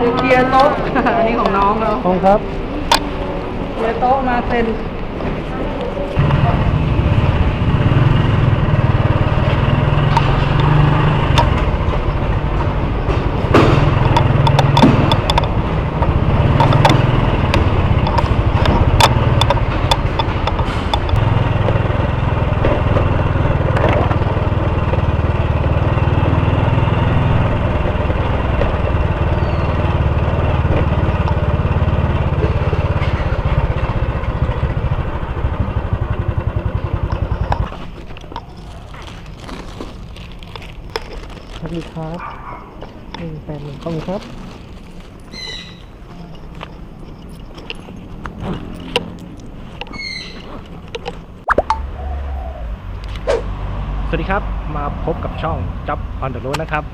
เดี๋ยวเคลียร์โต๊ะ อันนี้ของน้องเรา ขอบคุณครับเคลียร์โต๊ะมาเซ็น สวัสดีครับหนึ่งแปดหนึ่งขอบคุณครับ สวัสดีครับ มาพบกับช่อง Job on the road นะครับ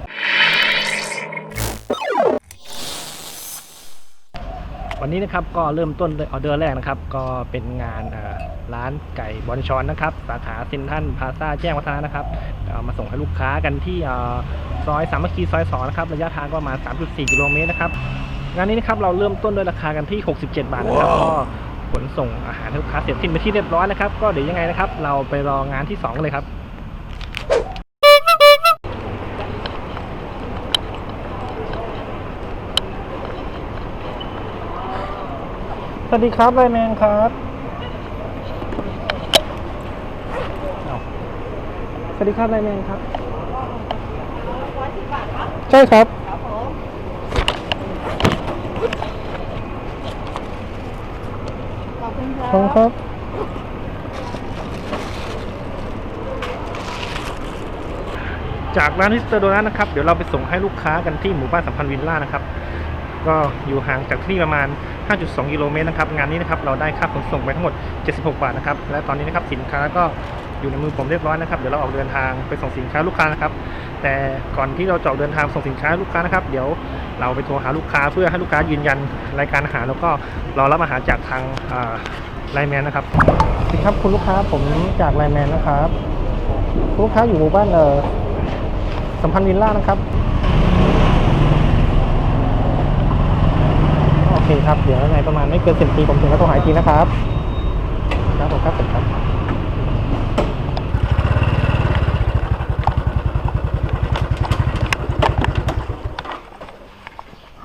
วันนี้นะครับก็เริ่มต้นด้วยออเดอร์แรกนะครับ ก็เป็นงานเอ่อร้านไก่บอลชอนนะครับ สาขาเซ็นทรัลพลาซ่าแจ้งวัฒนะนะครับเอามาส่งให้ลูกค้ากันที่เอ่อซอยสามัคคีซอย2นะครับ ระยะทางก็ประมาณ3.4 กิโลเมตรนะครับ งานนี้นะครับเราเริ่มต้นด้วยราคากันที่ 67 บาทนะครับก็ขนส่งอาหารให้ลูกค้าเสร็จสิ้นไปนที่เรียบร้อยนะครับ ก็เดี๋ยวยังไงนะครับ เราไปรองานที่2กันเลยครับ วัสดีครับไลแมนครับอ้าวสวัสดีครับไลแมนครับ ใช่ครับขอบคุณคขอบคุณรับครับจากร้านมิสเตอร์โดนัทนะครับ เดี๋ยวเราไปส่งให้ลูกค้ากันที่หมู่บ้านสัมพันธ์วิลล่านะครับ ก็อยู่ห่างจากที่นี่ประมาณ 5.2 กิโลเมตรนะครับ งานนี้นะครับเราได้ค่าขนส่งไปทั้งหมด 76 บาทนะครับ และตอนนี้นะครับสินค้าก็อยู่ในมือผมเรียบร้อยนะครับ เดี๋ยวเราออกเดินทางไปส่งสินค้าลูกค้านะครับ แต่ก่อนที่เราจะออกเดินทางส่งสินค้าลูกค้านะครับ เดี๋ยวเราไปโทรหาลูกค้าเพื่อให้ลูกค้ายืนยันรายการอาหารแล้วก็รอรับอาหารจากทางไลแมนนะครับสวัสดีครับคุณลูกค้าผมจากไลแมนนะครับ ลูกค้าอยู่หมู่บ้านเออสัมพันธ์วิลล่านะครับ โอ เคครับ เดี๋ยวยังไงประมาณไม่เกินสิบปีผมถึงจะโทรหาอีกทีนะครับ ครับผมครับผมครับ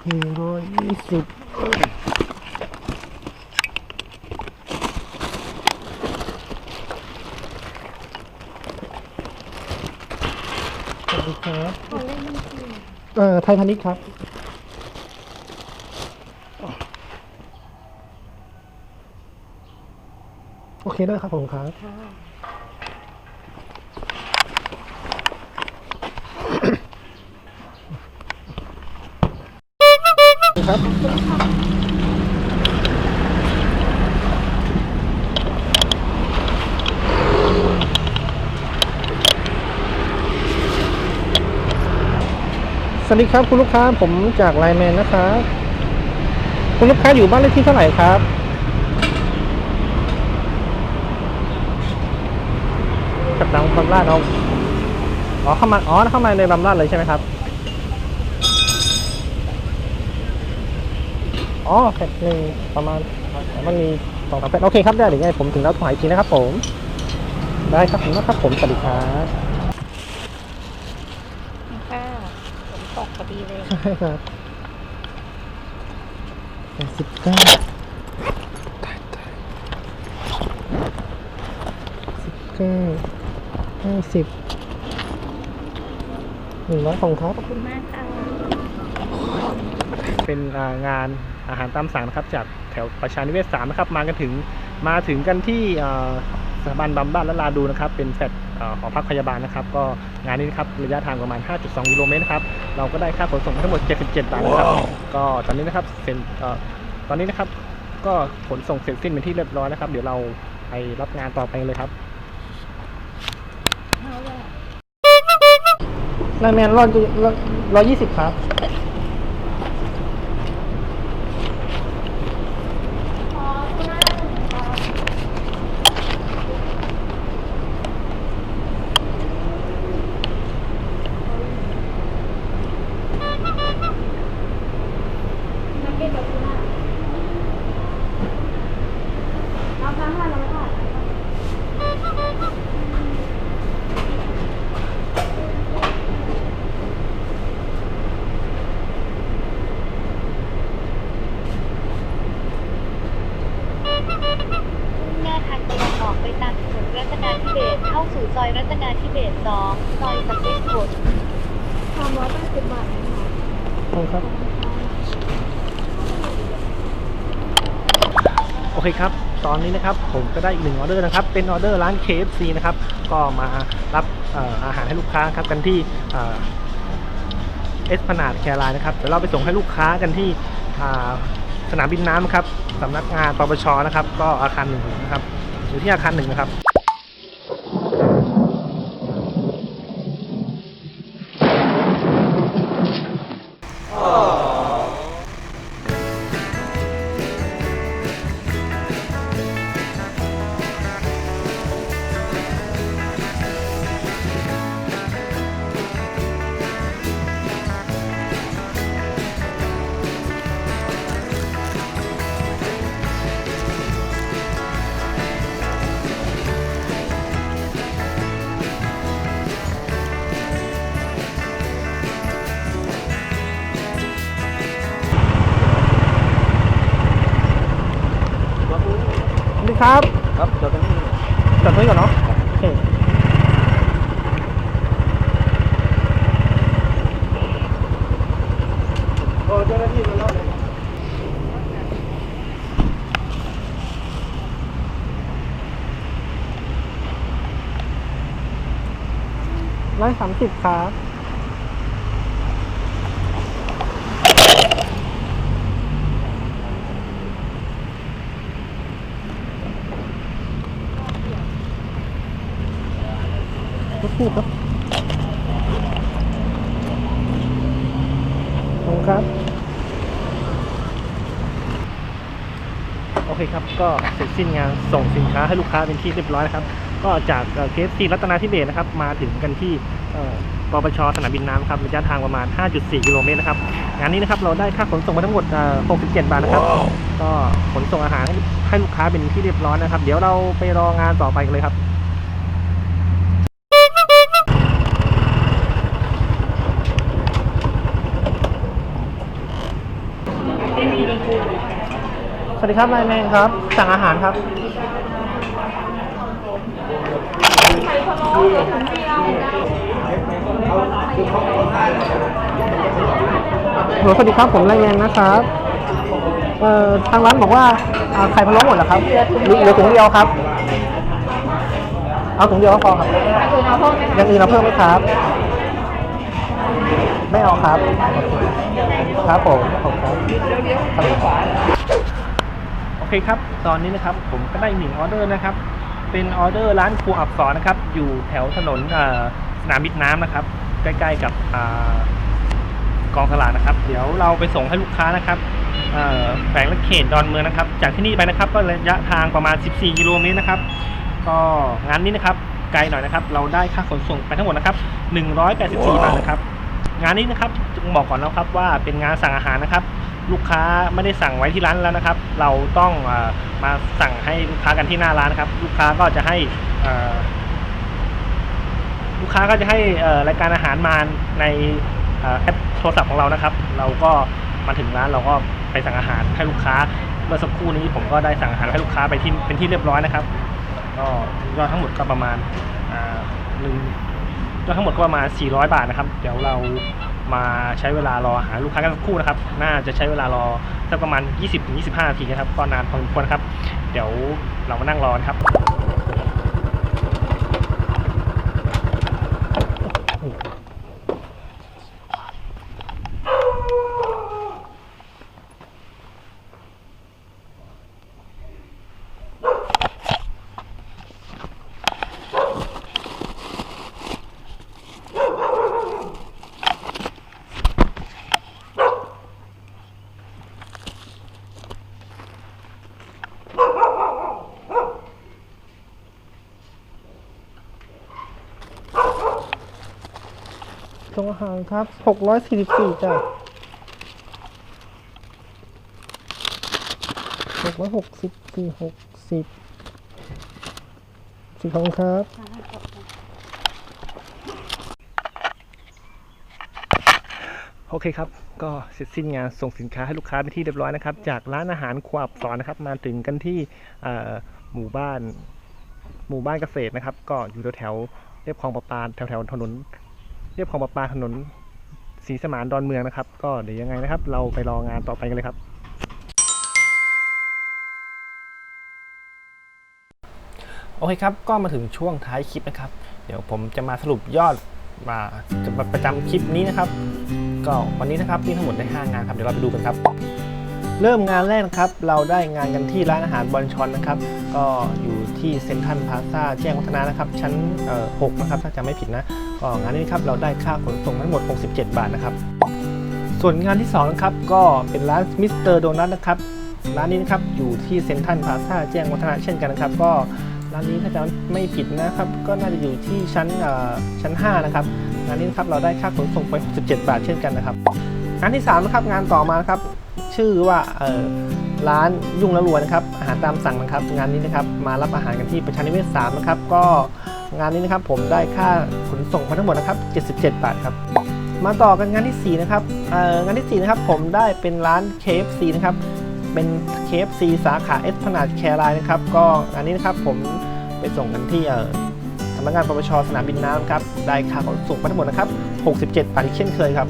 หนึ่งร้อยยี่สิบสวัสดีครับเอ่อไทยพาณิชย์ครับ โอเค ได้ครับผมครับครับสวัสดีครับคุณลูกค้าผมจากไลน์แมนนะครับคุณลูกค้าอยู่บ้านเลขที่เท่าไหร่ครับ กั บดังบำราดเอาอ๋อเข้ามาอ๋อเข้ามาในบำราดเลยใช่ไหมครับอ๋อแผ่นหนึ่งประมาณมันมีสองสามแผ่นโอเคครับได้เดี๋ยวไงผมถึงแล้วโทรหาอีกทีนะครับ ผม ได้ครับผมนะครับผมสวัสดีครับค่ะฝนตกพอดีเลยใช่ครับแปดสิบเก้าสิบเก้า ห้าสิบหนึ่งร้อยของครับขอบคุณมากค่ะเป็นอ่างานอาหารตามสั่งนะครับ จากแถวประชานิเวศสามนะครับ มากันถึงมาถึงกันที่อ่าสถาบันบำบัดและลาดูนะครับ เป็นแฟลตอ่าหอพักพยาบาลนะครับ ก็งานนี้นะครับระยะทางประมาณ 5.2กิโลเมตรนะครับเราก็ได้ค่าขนส่งไปทั้งหมด 77 บาทนะครับ ก็ตอนนี้นะครับเซ็นเอ่อตอนนี้นะครับก็ขนส่งเสร็จสิ้นเป็นที่เรียบร้อยนะครับ เดี๋ยวเราไปรับงานต่อไปเลยครับ ไลน์แมนร้อยร้อยยี่สิบครับ สู่ซอย รัตนาธิเบศสองซอยสำเร็จผลสามร้อยแปดสิบบาทขอบคุณครับ โอเคครับ ตอนนี้นะครับผมก็ได้อีกหนึ่งออเดอร์นะครับ เป็นออเดอร์ร้าน KFC นะครับ ก็มารับออาหารให้ลูกค้าครับกันที่เอสพนาดแคร์ไลน์นะครับ เดี๋ยวเราไปส่งให้ลูกค้ากันที่สนามบินน้ำครับสำนักงานปปชนะครับ ก็อาคารหนึ่งนะครับ อยู่ที่อาคารหนึ่งนะครับ ครับ ครับจอดตรงนี้จอดตรงนี้ก่อนเนาะโอเคโอ้เจ้าหน้าที่มาแล้วเลยร้อยสามสิบครับ สักครู่ครับขอบคุณครับ โอเคครับ ก็เสร็จสิ้นงานส่งสินค้าให้ลูกค้าเป็นที่เรียบร้อยนะครับ ก็จากเคสซีรัตนาธิเบศนะครับ มาถึงกันที่เอ่อปปชสนามบินน้ำครับระยะทางประมาณ 5.4 กิโลเมตรนะครับ งานนี้นะครับเราได้ค่าขนส่งมาทั้งหมดเอ่อ67 บาทนะครับ ก็ขนส่งอาหารให้ให้ลูกค้าเป็นที่เรียบร้อยนะครับ เดี๋ยวเราไปรองานต่อไปกันเลยครับ สวัสดีครับนายแมนครับ สั่งอาหารครับสวัสดีครับผมไลแมนนะครับเอ่อทางร้านบอกว่าไข่พะโล้หมดเหรอครับเหลือถุงเดียวครับ เอาถุงเดียวก็พอครับยังอื่นเอาเพิ่มไหมครับ ไม่เอาครับ ครับผมขอบคุณครับ เคครับ ตอนนี้นะครับผมก็ได้หนึ่งออเดอร์นะครับ เป็นออเดอร์ร้านครัวอับสอนนะครับ อยู่แถวถนนสนามบินน้ำนะครับ ใกล้ๆกับอกองสลากนะครับ เดี๋ยวเราไปส่งให้ลูกค้านะครับแฝงและเขตดอนเมืองนะครับ จากที่นี่ไปนะครับ ก็ระยะทางประมาณ 14 กิโลเมตรนะครับ ก็งานนี้นะครับ ไกลหน่อยนะครับ เราได้ค่าขนส่งไปทั้งหมดนะครับ 184 บาทนะครับ งานนี้นะครับบอกก่อนนะครับว่าเป็นงานสั่งอาหารนะครับ ลูกค้าไม่ได้สั่งไว้ที่ร้านแล้วนะครับ เราต้องอมาสั่งให้ลูกค้ากันที่หน้าร้านนครับ ลูกค้าก็จะให้ลูกค้าก็จะให้รายการอาหารมาในอแอปโทรศัพท์ของเรานะครับ เราก็มาถึงร้านเราก็ไปสั่งอาหารให้ลูกค้า เมื่อสักครู่นี้ผมก็ได้สั่งอาหารให้ลูกค้าไปที่เป็นที่เรียบร้อยนะครับ ก็ยอดทั้งหมดก็ประมาณหนึ่ง ก็ทั้งหมดก็ประมาณ 400 บาทนะครับ เดี๋ยวเรามาใช้เวลารอหาลูกค้ากันสักครู่นะครับ น่าจะใช้เวลารอสักประมาณ 20-25นาทีนะครับก็นานพอสมควรครับ เดี๋ยวเรามานั่งรอครับ ส่งอาหารครับ644จ้ะหกร้อยหกสิบสี่หกสิบสิบของครับโอเคครับ ก็เสร็จสิ้นงานส่งสินค้าให้ลูกค้าไปที่เรียบร้อยนะครับ จากร้านอาหารควบสอนนะครับ มาถึงกันที่หมู่บ้าน หมู่บ้านเกษตรนะครับ ก็อยู่แถวๆเรียบคลองประปาแถวๆถนน เรียบคองประปาถนนศรีสมานดอนเมืองนะครับ ก็เดี๋ยวยังไงนะครับ เราไปรองานต่อไปกันเลยครับ โอเคครับ ก็มาถึงช่วงท้ายคลิปนะครับ เดี๋ยวผมจะมาสรุปยอดมาจะมาประจำคลิปนี้นะครับ ก็วันนี้นะครับมีทั้งหมดได้5งานครับเดี๋ยวเราไปดูกันครับ เริ่มงานแรกนะครับ เราได้งานกันที่ร้านอาหารบอลชอนนะครับ ก็อยู่ ที่เซ็นทรัลพาซาแจ้งวัฒนะนะครับ ชั้นเอ่อ6นะครับ ถ้าจำไม่ผิดนะก็งานนี้ครับเราได้ค่าขนส่งทั้งหมด 67 บาทนะครับ ส่วนงานที่สองนะครับก็เป็นร้านมิสเตอร์โดนัทนะครับร้านนี้นะครับอยู่ที่เซ็นทรัลพาซาแจ้งวัฒนะเช่นกันนะครับ ก็ร้านนี้ถ้าจำไม่ผิดนะครับ ก็น่าจะอยู่ที่ชั้นเอ่อชั้น 5 นะครับงานนี้นะครับเราได้ค่าขนส่งไป 67 บาทเช่นกันนะครับงานที่3นะครับงานต่อมานะครับ ชื่อว่าร้านยุ่งละรวยนะครับอาหารตามสั่งนะครับ งานนี้นะครับมารับอาหารกันที่ประชานิเวศ3นะครับก็งานนี้นะครับผมได้ค่าขนส่งมาทั้งหมดนะครับ 77 บาทครับมาต่อกันงานที่ 4 นะครับงานที่ 4 นะครับผมได้เป็นร้าน KFC นะครับเป็น KFC สาขาเอสพนาดแครายนะครับก็งานนี้นะครับผมไปส่งกันที่สำนักงานปปชสนามบินน้ำครับได้ค่าขนส่งมาทั้งหมดนะครับ 67 บาทเช่นเคยครับ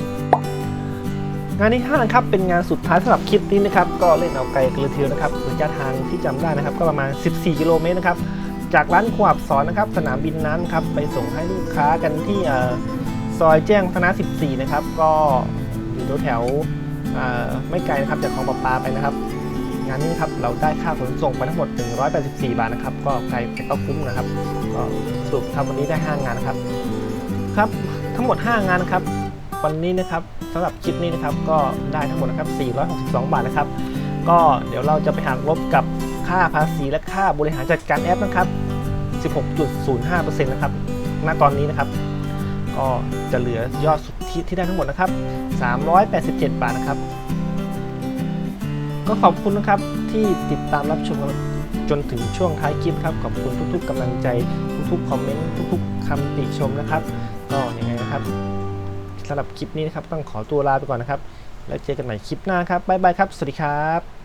งานที่5นะครับเป็นงานสุดท้ายสำหรับคลิปนี้นะครับก็เล่นเอาไกลกันเลยทีเดียวนะครับระยะทางที่จำได้นะครับ ก็ประมาณ 14 กิโลเมตรนะครับจากร้านขวบสอนนะครับสนามบินน้ำครับไปส่งให้ลูกค้ากันที่ซอยแจ้งวัฒนะ14 นะครับ ก็อยู่แถวไม่ไกลนะครับจากคลองประปาไปนะครับ งานนี้ครับเราได้ค่าขนส่งไปทั้งหมด 184 บาทนะครับ ก็ไกลแต่ก็คุ้มนะครับ ก็สรุปทำวันนี้ได้ 5 งานนะครับ ครับทั้งหมด 5 งานนะครับ วันนี้นะครับ สำหรับคลิปนี้นะครับก็ได้ทั้งหมดนะครับ 462 บาทนะครับ ก็เดี๋ยวเราจะไปหักลบกับค่าภาษีและค่าบริหารจัดการแอปนะครับ 16.05%นะครับณตอนนี้นะครับ ก็จะเหลือยอดสุทธิที่ได้ทั้งหมดนะครับ 387 บาทนะครับ ก็ขอบคุณนะครับที่ติดตามรับชมจนถึงช่วงท้ายคลิปครับ ขอบคุณทุกๆกำลังใจทุกๆคอมเมนต์ทุกๆคำติชมนะครับ ก็ยังไงนะครับ สำหรับคลิปนี้นะครับต้องขอตัวลาไปก่อนนะครับ แล้วเจอกันใหม่คลิปหน้าครับบ๊ายบายครับ สวัสดีครับ